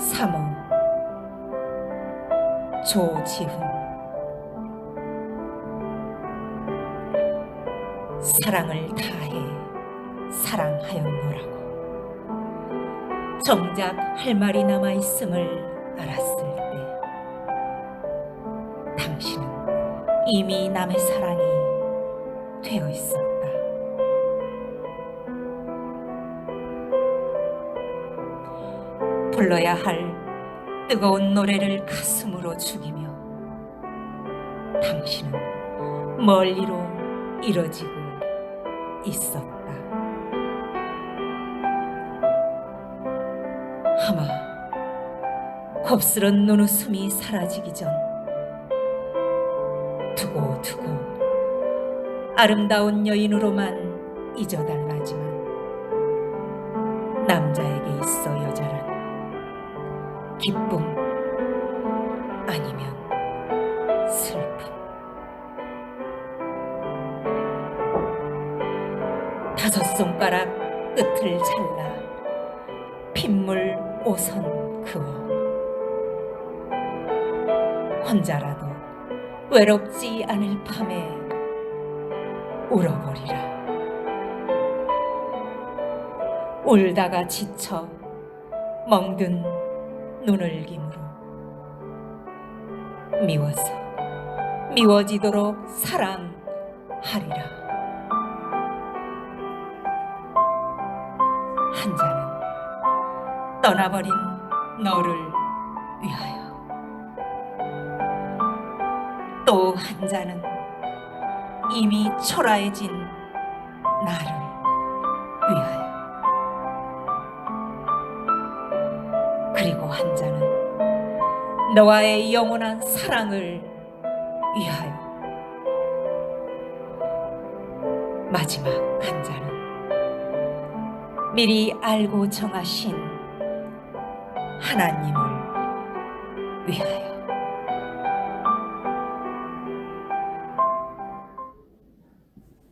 3호 조지훈. 사랑을 다해 사랑하였노라고. 정작 할 말이 남아 있음을 알았을 때 당신은 이미 남의 사랑이 되어 있었다. 불러야 할 뜨거운 노래를 가슴으로 죽이며 당신은 멀리로 이뤄지고 있었다. 하마 곱스런 눈웃음이 사라지기 전 두고 두고 아름다운 여인으로만 잊어달라지만 남자에게 있어 여자란 기쁨 아니면 슬픔. 다섯 손가락 끝을 잘라 핏물 오선 그어. 혼자라도 외롭지 않을 밤에 울어버리라. 울다가 지쳐 멍든 눈을 기므로 미워서 미워지도록 사랑하리라. 한 잔은 떠나버린 너를 위하여. 또 한 잔은 이미 초라해진 나를 그리고 한 잔은 너와의 영원한 사랑을 위하여. 마지막 한 잔은 미리 알고 정하신 하나님을 위하여